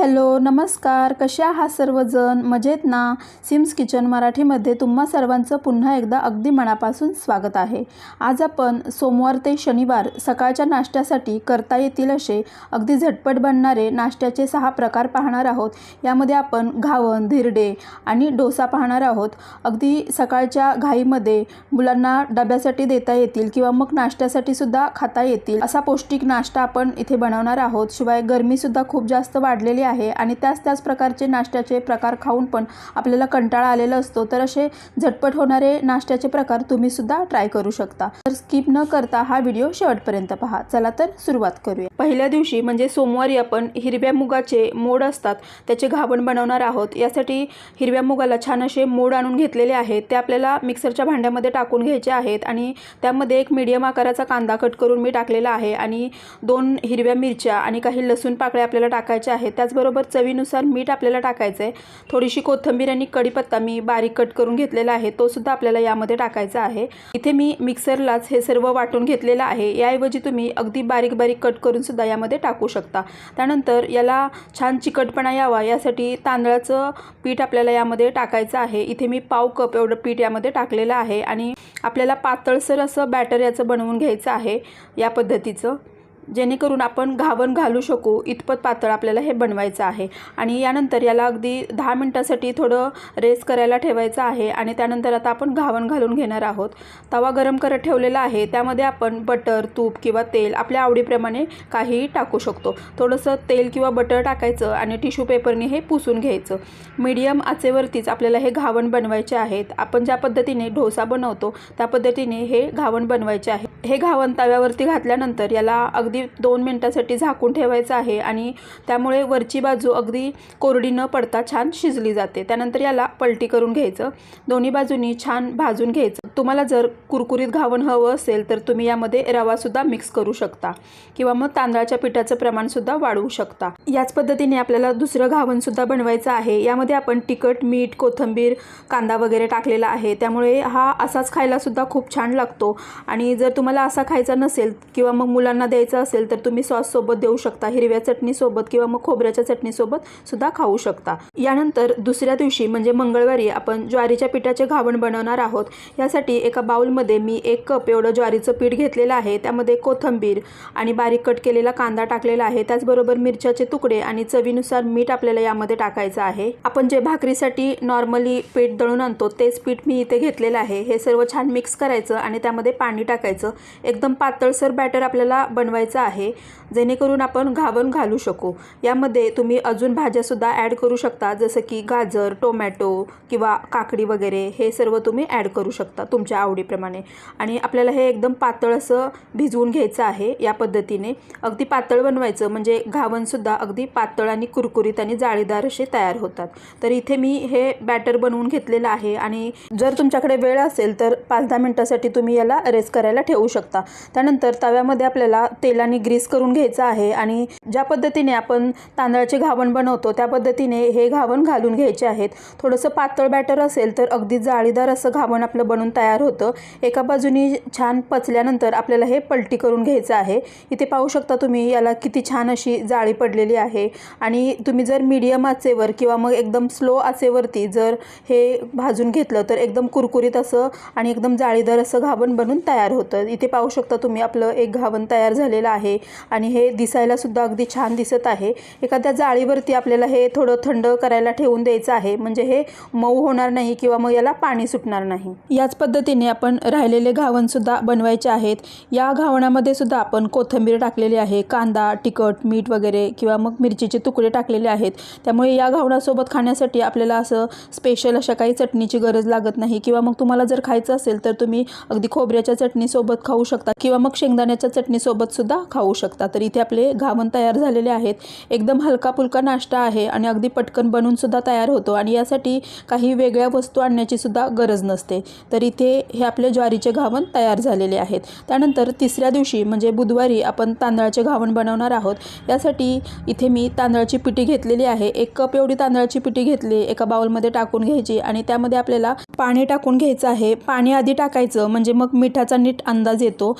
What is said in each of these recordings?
Hello नमस्कार. कसे आहात सर्वजण? मजेत ना? सिम्स किचन मराठीमध्ये तुम्हा सर्वांचं पुन्हा एकदा अगदी मनापासून स्वागत आहे. आज आपण सोमवार ते शनिवार सकाळच्या नाश्त्यासाठी करता येतील असे अगदी झटपट बनणारे नाश्त्याचे सहा प्रकार पाहणार आहोत. यामध्ये आपण घावन धिरडे आणि डोसा पाहणार आहोत. अगदी सकाळच्या घाईमध्ये मुलांना डब्यासाठी देता येतील किंवा मग नाश्त्यासाठी सुद्धा खाता येतील. असा पौष्टिक नाश्ता आपण इथे बनवणार आहोत. शिवाय गरमीसुद्धा खूप जास्त वाढलेली आहे आणि त्याच त्याच प्रकारचे नाश्त्याचे प्रकार खाऊन पण आपल्याला कंटाळा आलेला असतो तर असे झटपट होणारे नाश्त्याचे प्रकार तुम्ही सुद्धा ट्राय करू शकता. तर स्किप न करता हा व्हिडिओ शेवटपर्यंत पहा. चला तर सुरुवात करूया. पहिल्या दिवशी म्हणजे सोमवारी आपण हिरव्या मुगाचे मोड असतात त्याचे घावण बनवणार आहोत. यासाठी हिरव्या मुगाला छान असे मोड आणून घेतलेले आहेत. ते आपल्याला मिक्सरच्या भांड्यामध्ये टाकून घ्यायचे आहेत आणि त्यामध्ये एक मीडियम आकाराचा कांदा कट करून मी टाकलेला आहे आणि दोन हिरव्या मिरच्या आणि काही लसूण पाकळ्या आपल्याला टाकायच्या आहेत. त्याचबरोबर चवीनुसार मीठ आपल्याला टाकायचं आहे थोडीशी कोथिंबीर आणि कढीपत्ता मी बारीक कट करून घेतलेला आहे. तो सुद्धा आपल्याला यामध्ये टाकायचा आहे. इथे मी मिक्सरलाच हे सर्व वाटून घेतलेलं आहे. याऐवजी तुम्ही अगदी बारीक बारीक कट करून सुद्धा यामध्ये टाकू शकता. त्यानंतर याला छान चिकटपणा यावा. यासाठी तांदळाचं पीठ आपल्याला यामध्ये टाकायचं आहे. इथे मी पाव कप एवढं पीठ यामध्ये टाकलेलं आहे. आणि आपल्याला पातळसर असं बॅटर याचं बनवून घ्यायचं आहे या पद्धतीचं. जेणेकरून आपण घावन घालू शकू इतपत पातळ आपल्याला हे बनवायचं आहे. आणि यानंतर याला अगदी दहा मिनटासाठी थोडं रेस्ट करायला ठेवायचं आहे आणि त्यानंतर आता आपण घावन घालून घेणार आहोत. तवा गरम करत ठेवलेला आहे. त्यामध्ये आपण बटर तूप किंवा तेल आपल्या आवडीप्रमाणे काहीही टाकू शकतो. थोडंसं तेल किंवा बटर टाकायचं आणि टिश्यू पेपरने हे पुसून घ्यायचं. मीडियम आचेवरतीच आपल्याला हे घावण बनवायचे आहेत. आपण ज्या पद्धतीने डोसा बनवतो त्या पद्धतीने हे घावण बनवायचे आहे. हे घावन तव्यावरती घातल्यानंतर याला अगदी दोन मिनटासाठी झाकून ठेवायचं आहे आणि त्यामुळे वरची बाजू अगदी कोरडी न पडता छान शिजली जाते. त्यानंतर याला पलटी करून घ्यायचं. दोन्ही बाजूनी छान भाजून घ्यायचं. तुम्हाला जर कुरकुरीत घावन हवं असेल तर तुम्ही यामध्ये रवासुद्धा मिक्स करू शकता किंवा मग तांदळाच्या पिठाचं प्रमाणसुद्धा वाढवू शकता. याच पद्धतीने आपल्याला दुसरं घावनसुद्धा बनवायचं आहे. यामध्ये आपण तिखट मीठ कोथिंबीर कांदा वगैरे टाकलेला आहे. त्यामुळे हा असाच खायलासुद्धा खूप छान लागतो. आणि जर तुम्हाला असा खायचा नसेल किंवा मग मुलांना द्यायचा असेल तर तुम्ही सॉससोबत देऊ शकता हिरव्या चटणीसोबत किंवा मग खोबऱ्याच्या चटणीसोबत सुद्धा खाऊ शकता. यानंतर दुसऱ्या दिवशी म्हणजे मंगळवारी आपण ज्वारीच्या पिठाचे घावण बनवणार आहोत. यासाठी एका बाऊलमध्ये मी एक कप एवढं ज्वारीचं पीठ घेतलेलं आहे. त्यामध्ये कोथंबीर आणि बारीक कट केलेला कांदा टाकलेला आहे. त्याचबरोबर मिरच्याचे तुकडे आणि चवीनुसार मीठ आपल्याला यामध्ये टाकायचं आहे. आपण जे भाकरीसाठी नॉर्मली पीठ दळून आणतो तेच पीठ मी इथे घेतलेलं आहे. हे सर्व छान मिक्स करायचं आणि त्यामध्ये पाणी टाकायचं. एकदम पातळसर बॅटर आपल्याला बनवायचं आहे. जेणेकरून आपण घावन घालू शकू. यामध्ये तुम्ही अजून भाज्यासुद्धा ॲड करू शकता जसं की गाजर टोमॅटो किंवा काकडी वगैरे हे सर्व तुम्ही ॲड करू शकता तुमच्या आवडीप्रमाणे. आणि आपल्याला हे एकदम पातळ असं भिजवून घ्यायचं आहे या पद्धतीने. अगदी पातळ बनवायचं म्हणजे घावनसुद्धा अगदी पातळ आणि कुरकुरीत आणि जाळीदार असे तयार होतात. तर इथे मी हे बॅटर बनवून घेतलेलं आहे आणि जर तुमच्याकडे वेळ असेल तर पाच दहा मिनटासाठी तुम्ही याला रेस्ट करायला ठेवू शकता. त्यानंतर तव्यामध्ये आपल्याला तेलाने ग्रीस करून घ्यायचं आहे आणि ज्या पद्धतीने आपण तांदळाचे घावण बनवतो त्या पद्धतीने हे घावण घालून घ्यायचे आहेत. थोडंसं पातळ बॅटर असेल तर अगदी जाळीदार असं घावण आपलं बनून तयार होतं. एका बाजूनी छान पचल्यानंतर आपल्याला हे पलटी करून घ्यायचं आहे. इथे पाहू शकता तुम्ही याला किती छान अशी जाळी पडलेली आहे. आणि तुम्ही जर मीडियम आचेवर किंवा मग एकदम स्लो आचेवरती जर हे भाजून घेतलं तर एकदम कुरकुरीत असं आणि एकदम जाळीदार असं घावण बनून तयार होतं. इथे पाहू शकता तुम्ही आपलं एक घावण तयार झालेलं आहे आणि हे दिसायला सुद्धा अगदी छान दिसत आहे. एखाद्या जाळीवरती आपल्याला हे थोडं थंड करायला ठेवून द्यायचं आहे. म्हणजे हे मऊ होणार नाही किंवा मग याला पाणी सुटणार नाही. याच पद्धतीने आपण राहिलेले घावणसुद्धा बनवायचे आहेत. या घावणामध्ये सुद्धा आपण कोथिंबीर टाकलेली आहे कांदा तिखट मीठ वगैरे किंवा मग मिरचीचे तुकडे टाकलेले आहेत. त्यामुळे या घावणासोबत खाण्यासाठी आपल्याला असं स्पेशल अशा काही चटणीची गरज लागत नाही किंवा मग तुम्हाला जर खायचं असेल तर तुम्ही अगदी खोबऱ्याच्या चटणीसोबत खाऊ शकता किंवा मग शेंगदाण्याच्या चटणीसोबत सुद्धा खाऊ शकता. तर इथे आपले घावन तयार झालेले आहेत. एकदम हलका फुलका नाश्ता आहे आणि अगदी पटकन बनवून सुद्धा तयार होतो आणि यासाठी काही वेगळ्या वस्तू आणण्याची सुद्धा गरज नसते. तर इथे हे आपले ज्वारीचे घावन तयार झालेले आहेत. त्यानंतर तिसऱ्या दिवशी म्हणजे बुधवारी आपण तांदळाचे घावन बनवणार आहोत. यासाठी इथे मी तांदळाची पिठी घेतलेली आहे. एक कप एवढी तांदळाची पिठी घेतली एका बाउलमध्ये टाकून घ्यायची आणि त्यामध्ये आपल्याला पाणी टाकून घ्यायचं आहे. पाणी आधी टाकायचं म्हणजे मग मिठाचा नीट अंदाज येतो.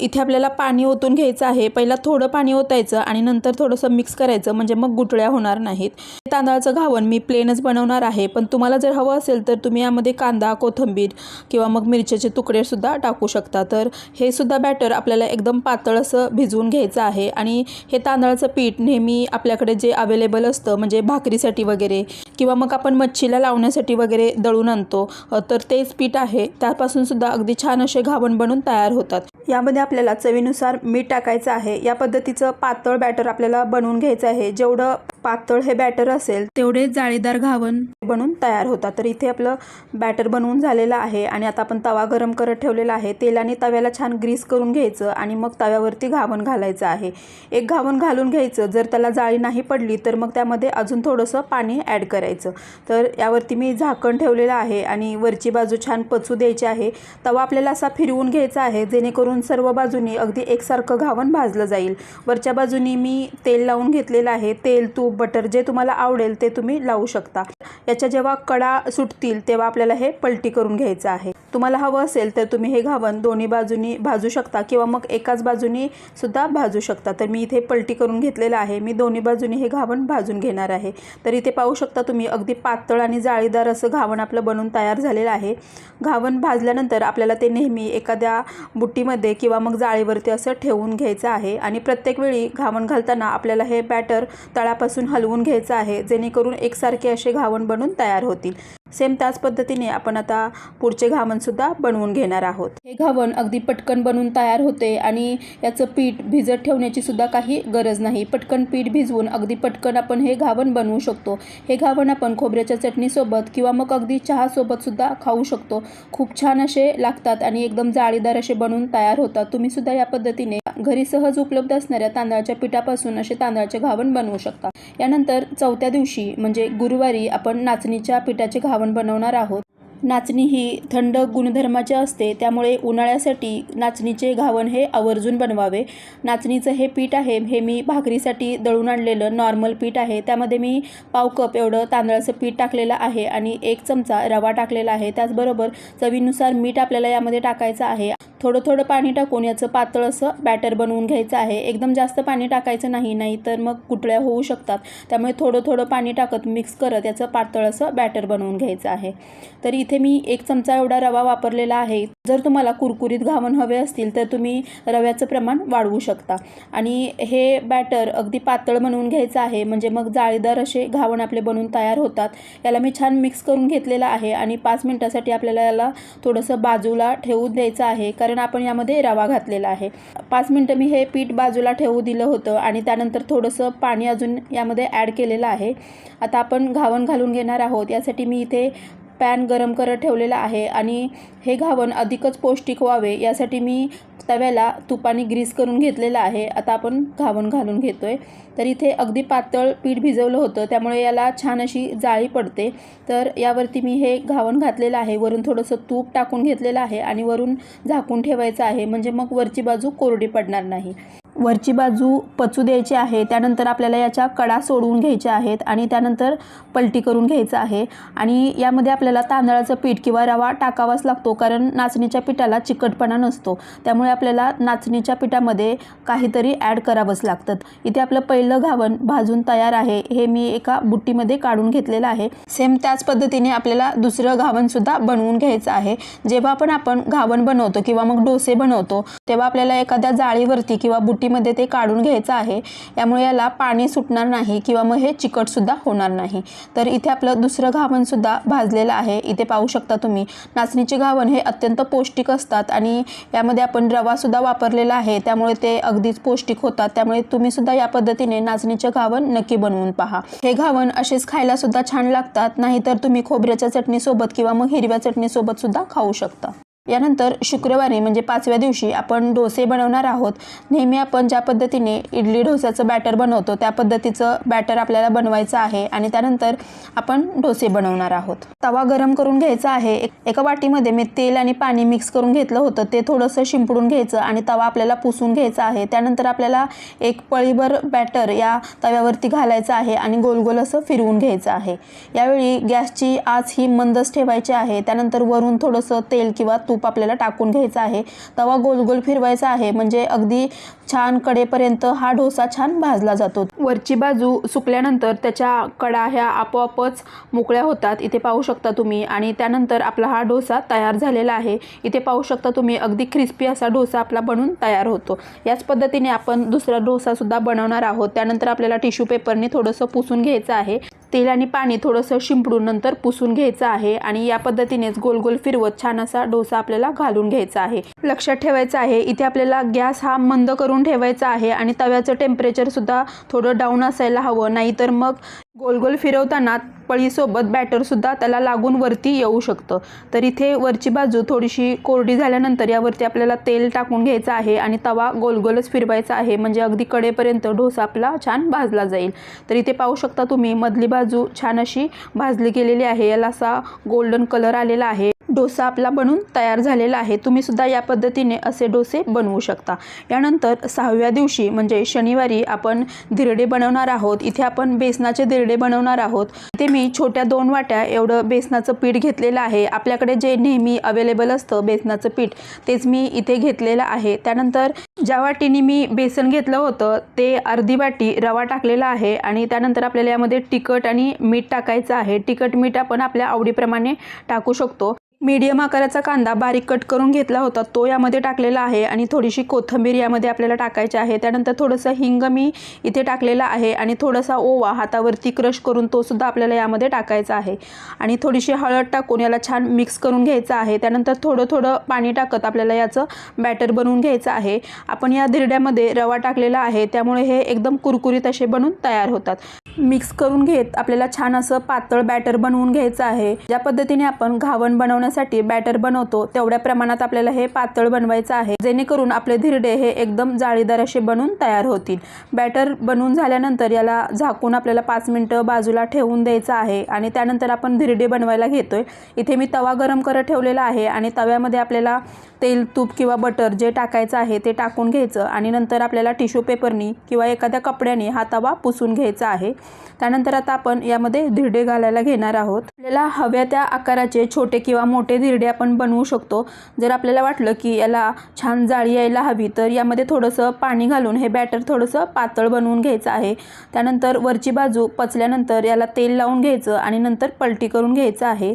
इथे आपल्याला पाणी ओतून घ्यायचं आहे. पहिला थोडं पाणी ओतायचं आणि नंतर थोडंसं मिक्स करायचं. म्हणजे मग गुटळ्या होणार नाहीत. तांदळाचं घावण मी प्लेनच बनवणार आहे. पण तुम्हाला जर हवं असेल तर तुम्ही यामध्ये कांदा कोथिंबीर किंवा मग मिरच्याचे तुकडेसुद्धा टाकू शकता. तर हे सुद्धा बॅटर आपल्याला एकदम पातळ असं भिजवून घ्यायचं आहे. आणि हे तांदळाचं पीठ नेहमी आपल्याकडे जे अवेलेबल असतं म्हणजे भाकरीसाठी वगैरे किंवा मग आपण मच्छीला लावण्यासाठी वगैरे दळून आणतो तर तेच पीठ आहे. त्यापासून सुद्धा अगदी छान असे घावण बनून तयार होतात. यामध्ये आपल्याला चवीनुसार मीठ टाकायचं आहे. या पद्धतीचं पातळ बॅटर आपल्याला बनवून घ्यायचं आहे. जेवढं पातळ हे बॅटर असेल तेवढे जाळीदार घावन बनून तयार होतात. तर इथे आपलं बॅटर बनवून झालेलं आहे आणि आता आपण तवा गरम करत ठेवलेला आहे. तेलाने तव्याला छान ग्रीस करून घ्यायचं आणि मग तव्यावरती घावन घालायचं आहे. एक घावन घालून घ्यायचं. जर त्याला जाळी नाही पडली तर मग त्यामध्ये अजून थोडंसं पाणी ॲड करायचं. तर यावरती मी झाकण ठेवलेलं आहे आणि वरची बाजू छान पचू द्यायची आहे. तवा आपल्याला असा फिरवून घ्यायचा आहे जेणेकरून सर्व बाजूनी अगदी एकसारखं घावन भाजलं जाईल. वरच्या बाजूनी मी तेल लावून घेतलेलं आहे. तेल तूप तूप बटर जे तुम्हाला आवडेल ते तुम्ही लावू शकता. याच्या जेव्हा कडा सुटतील तेव्हा आपल्याला हे पलटी करून घ्यायचं आहे. तुम्हाला हवं असेल तर तुम्ही हे घावण दोन्ही बाजूनी भाजू शकता किंवा मग एकाच बाजूनी सुद्धा भाजू शकता. तर मी इथे पलटी करून घेतलेलं आहे. मी दोन्ही बाजूनी हे घावण भाजून घेणार आहे. तर इथे पाहू शकता तुम्ही अगदी पातळ आणि जाळीदार असं घावण आपलं बनून तयार झालेलं आहे. घावण भाजल्यानंतर आपल्याला ते नेहमी एखाद्या बुट्टीमध्ये किंवा मग जाळीवरती असं ठेवून घ्यायचं आहे. आणि प्रत्येक वेळी घावण घालताना आपल्याला हे बॅटर तळापासून हलवून घ्यायचं आहे जेणेकरून एकसारखे असे घावण बनून तयार होतील. सेम त्याच पद्धतीने आपण आता पुढचे घावणसुद्धा बनवून घेणार आहोत. हे घावण अगदी पटकन बनवून तयार होते आणि याचं पीठ भिजत ठेवण्याची सुद्धा काही गरज नाही. पटकन पीठ भिजवून अगदी पटकन आपण हे घावण बनवू शकतो. हे घावण आपण खोबऱ्याच्या चटणीसोबत किंवा मग अगदी चहासोबतसुद्धा खाऊ शकतो. खूप छान असे लागतात आणि एकदम जाळीदार असे बनवून तयार होतात. तुम्ही सुद्धा या पद्धतीने घरी सहज उपलब्ध असणाऱ्या तांदळाच्या पिठापासून असे तांदळाचे घावण बनवू शकता. यानंतर चौथ्या दिवशी म्हणजे गुरुवारी आपण नाचणीच्या पिठाचे घावण बनवणार आहोत. नाचणी ही थंड गुणधर्माची असते त्यामुळे उन्हाळ्यासाठी नाचणीचे घावण हे आवर्जून बनवावे. नाचणीचं हे पीठ आहे हे मी भाकरीसाठी दळून आणलेलं नॉर्मल पीठ आहे. त्यामध्ये मी पाव कप एवढं तांदळाचं पीठ टाकलेलं आहे आणि एक चमचा रवा टाकलेला आहे. त्याचबरोबर चवीनुसार मीठ आपल्याला यामध्ये टाकायचं आहे. थोडं थोडं पाणी टाकून याचं पातळ असं बॅटर बनवून घ्यायचं आहे. एकदम जास्त पाणी टाकायचं नाही नाही तर मग कुटळ्या होऊ शकतात. त्यामुळे थोडं थोडं पाणी टाकत मिक्स करत याचं पातळ असं बॅटर बनवून घ्यायचं आहे. तर इथे मी एक चमचा एवढा रवा वापरलेला आहे. जर तुम्हाला कुरकुरीत घावण हवे असतील तर तुम्ही रव्याचं प्रमाण वाढवू शकता. आणि हे बॅटर अगदी पातळ बनवून घ्यायचं आहे. म्हणजे मग जाळीदार असे घावण आपले बनवून तयार होतात. याला मी छान मिक्स करून घेतलेलं आहे. आणि पाच मिनटासाठी आपल्याला याला थोडंसं बाजूला ठेवून द्यायचं आहे. कारण आपण यामध्ये रवा घातलेला आहे. पाच मिनटं मी हे पीठ बाजूला ठेवू दिलं होतं. आणि त्यानंतर थोडंसं पाणी अजून यामध्ये ॲड केलेलं आहे. आता आपण घावण घालून घेणार आहोत. यासाठी मी इथे पॅन गरम करत ठेवलेला आहे आणि हे घावण अधिकच पौष्टिक व्हावे यासाठी मी तव्याला तुपाने ग्रीस करून घेतलेलं आहे. आता आपण घावण घालून घेतो आहे तर इथे अगदी पातळ पीठ भिजवलं होतं त्यामुळे याला छान अशी जाळी पडते. तर यावरती मी हे घावण घातलेलं आहे. वरून थोडंसं तूप टाकून घेतलेलं आहे आणि वरून झाकून ठेवायचं आहे. म्हणजे मग वरची बाजू कोरडी पडणार नाही. वरची बाजू पचू द्यायची आहे त्यानंतर आपल्याला याच्या कडा सोडवून घ्यायच्या आहेत आणि त्यानंतर पलटी करून घ्यायचं आहे. आणि यामध्ये आपल्याला तांदळाचं पीठ किंवा रवा टाकावाच लागतो कारण नाचणीच्या पिठाला चिकटपणा नसतो. त्यामुळे आपल्याला नाचणीच्या पिठामध्ये काहीतरी ॲड करावंच लागतं. इथे आपलं पहिलं घावण भाजून तयार आहे हे मी एका बुट्टीमध्ये काढून घेतलेलं आहे. सेम त्याच पद्धतीने आपल्याला दुसरं घावणसुद्धा बनवून घ्यायचं आहे. जेव्हा पण आपण घावण बनवतो किंवा मग डोसे बनवतो तेव्हा आपल्याला एखाद्या जाळीवरती किंवा बुट्टीमध्ये ते काढून घ्यायचं आहे. यामुळे याला पाणी सुटणार नाही किंवा मग हे चिकटसुद्धा होणार नाही. तर इथे आपलं दुसरं घावणसुद्धा भाजलेलं आहे. इथे पाहू शकता तुम्ही. नाचणीचे घावण हे अत्यंत पौष्टिक असतात आणि यामध्ये आपण रवासुद्धा वापरलेला आहे. त्यामुळे ते अगदीच पौष्टिक होतात. त्यामुळे तुम्ही सुद्धा या पद्धतीने नाचणीचे घावण नक्की बनवून पहा. हे घावण असेच खायलासुद्धा छान लागतात. नाहीतर तुम्ही खोबऱ्याच्या चटणीसोबत किंवा मग हिरव्या चटणीसोबत सुद्धा खाऊ शकता. यानंतर शुक्रवारी म्हणजे पाचव्या दिवशी आपण डोसे बनवणार आहोत. नेहमी आपण ज्या पद्धतीने इडली डोस्याचं बॅटर बनवतो त्या पद्धतीचं बॅटर आपल्याला बनवायचं आहे आणि त्यानंतर आपण डोसे बनवणार आहोत. तवा गरम करून घ्यायचा आहे. एक- एका वाटीमध्ये मी तेल आणि पाणी मिक्स करून घेतलं होतं. ते थोडंसं शिंपडून घ्यायचं आणि तवा आपल्याला पुसून घ्यायचा आहे. त्यानंतर आपल्याला एक पळीभर बॅटर या तव्यावरती घालायचं आहे आणि गोल गोल असं फिरवून घ्यायचं आहे. यावेळी गॅसची आच ही मंदच ठेवायची आहे. त्यानंतर वरून थोडंसं तेल किंवा तूप तूप आपल्याला टाकून घ्यायचं आहे. तवा गोल गोल फिरवायचा आहे. म्हणजे अगदी छान कडेपर्यंत हा डोसा छान भाजला जातो. वरची बाजू सुकल्यानंतर त्याच्या कडा ह्या आपोआपच मोकळ्या होतात. इथे पाहू शकता तुम्ही. आणि त्यानंतर आपला हा डोसा तयार झालेला आहे. इथे पाहू शकता तुम्ही अगदी क्रिस्पी असा डोसा आपला बनून तयार होतो. याच पद्धतीने आपण दुसरा डोसासुद्धा बनवणार आहोत. त्यानंतर आपल्याला टिश्यू पेपरने थोडंसं पुसून घ्यायचं आहे. तेल आणि पाणी थोडंसं शिंपडून नंतर पुसून घ्यायचं आहे आणि या पद्धतीनेच गोल गोल फिरवत छान असा डोसा आपल्याला घालून घ्यायचा आहे. लक्षात ठेवायचं आहे इथे आपल्याला गॅस हा मंद करून ठेवायचा आहे आणि तव्याचं टेम्परेचर सुद्धा थोडं डाऊन असायला हवं नाहीतर मग गोल गोल फिरवताना पळीसोबत बॅटरसुद्धा त्याला लागून वरती येऊ शकतं. तर इथे वरची बाजू थोडीशी कोरडी झाल्यानंतर यावरती आपल्याला तेल टाकून घ्यायचं आहे आणि तवा गोलगोलच फिरवायचा आहे. म्हणजे अगदी कडेपर्यंत डोसा आपला छान भाजला जाईल. तर इथे पाहू शकता तुम्ही मधली बाजू छान अशी भाजली गेलेली आहे. याला असा गोल्डन कलर आलेला आहे. डोसा आपला बनून तयार झालेला आहे. तुम्ही सुद्धा या पद्धतीने असे डोसे बनवू शकता. यानंतर सहाव्या दिवशी म्हणजे शनिवारी आपण धिरडे बनवणार आहोत. इथे आपण बेसनाचे धिरडे बनवणार आहोत. इथे मी छोट्या दोन वाट्या एवढं बेसनाचं पीठ घेतलेलं आहे. आपल्याकडे जे नेहमी अवेलेबल असतं बेसनाचं पीठ तेच मी इथे घेतलेलं आहे. त्यानंतर ज्या वाटीने मी बेसन घेतलं होतं ते अर्धी वाटी रवा टाकलेला आहे आणि त्यानंतर आपल्याला यामध्ये तिखट आणि मीठ टाकायचं आहे. तिखट मीठ आपण आपल्या आवडीप्रमाणे टाकू शकतो. मीडियम आकाराचा कांदा बारीक कट करून घेतला होता. तो यामध्ये टाकलेला आहे आणि थोडीशी कोथिंबीर यामध्ये आपल्याला टाकायची आहे. त्यानंतर थोडंसं हिंग मी इथे टाकलेला आहे आणि थोडासा ओवा हातावरती क्रश करून तो सुद्धा आपल्याला यामध्ये टाकायचा आहे. आणि थोडीशी हळद टाकून याला छान मिक्स करून घ्यायचं आहे. त्यानंतर थोडं थोडं पाणी टाकत आपल्याला याचं बॅटर बनवून घ्यायचं आहे. आपण या धिरड्यामध्ये रवा टाकलेला आहे. त्यामुळे हे एकदम कुरकुरीत असे बनून तयार होतात. मिक्स करून घेत आपल्याला छान असं पातळ बॅटर बनवून घ्यायचं आहे. ज्या पद्धतीने आपण घावण बनवण्यासाठी बॅटर बनवतो तेवढ्या प्रमाणात आपल्याला हे पातळ बनवायचं आहे जेणेकरून आपले धिरडे हे एकदम जाळीदार असे बनून तयार होतील. बॅटर बनवून झाल्यानंतर याला झाकून आपल्याला पाच मिनटं बाजूला ठेवून द्यायचं आहे आणि त्यानंतर आपण धिरडे बनवायला घेतोय. इथे मी तवा गरम करत ठेवलेला आहे आणि तव्यामध्ये आपल्याला तेल तूप किंवा बटर जे टाकायचं आहे ते टाकून घ्यायचं आणि नंतर आपल्याला टिश्यू पेपरनी किंवा एखाद्या कपड्याने हा तवा पुसून घ्यायचा आहे. त्यानंतर आता आपण यामध्ये धिरडे घालायला घेणार आहोत. आपल्याला हव्या त्या आकाराचे छोटे किंवा मोठे धिरडे आपण बनवू शकतो. जर आपल्याला वाटलं की याला छान जाळी यायला हवी तर यामध्ये थोडंसं पाणी घालून हे बॅटर थोडंसं पातळ बनवून घ्यायचं आहे. त्यानंतर वरची बाजू पचल्यानंतर याला तेल लावून घ्यायचं आणि नंतर पलटी करून घ्यायचं आहे.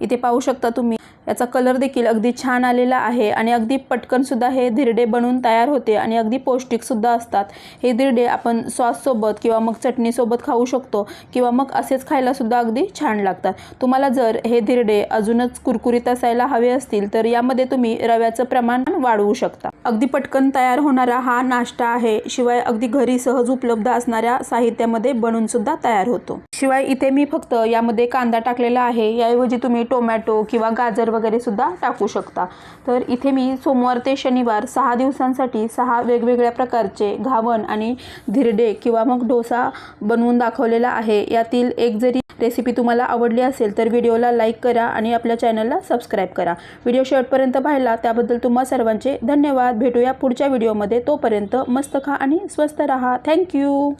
इथे पाहू शकता तुम्ही याचा कलर देखील अगदी छान आलेला आहे आणि अगदी पटकनसुद्धा हे धिरडे बनवून तयार होते आणि अगदी पौष्टिकसुद्धा असतात. हे धिरडे आपण सॉससोबत किंवा मग चटणीसोबत खाऊ शकतो किंवा मग असेच खायलासुद्धा अगदी छान लागतात. तुम्हाला जर हे धिरडे अजूनच कुरकुरीत असायला हवे असतील तर यामध्ये तुम्ही रव्याचं प्रमाण वाढवू शकता. अगदी पटकन तयार होणारा हा नाश्ता आहे. शिवाय अगदी घरी सहज उपलब्ध असणाऱ्या साहित्यामध्ये बनून सुद्धा तयार होतो. शिवाय इथे मी फक्त यामध्ये कांदा टाकलेला आहे. याऐवजी तुम्ही टोमॅटो किंवा गाजर वगैरे सुद्धा टाकू शकता. तर इथे मी सोमवार ते शनिवार सहा दिवसांसाठी सहा वेगवेगळ्या प्रकारचे घावण आणि धिरडे किंवा मग डोसा बनवून दाखवलेला आहे. यातील एक जरी रेसिपी तुम्हाला आवडली असेल तर व्हिडिओला लाईक करा आणि आपल्या चॅनलला सबस्क्राईब करा. व्हिडिओ शेवटपर्यंत पाहिला त्याबद्दल तुम्हा सर्वांचे धन्यवाद. भेटूया पुढच्या व्हिडिओमध्ये तोपर्यंत मस्त खा आणि स्वस्त रहा. थँक्यू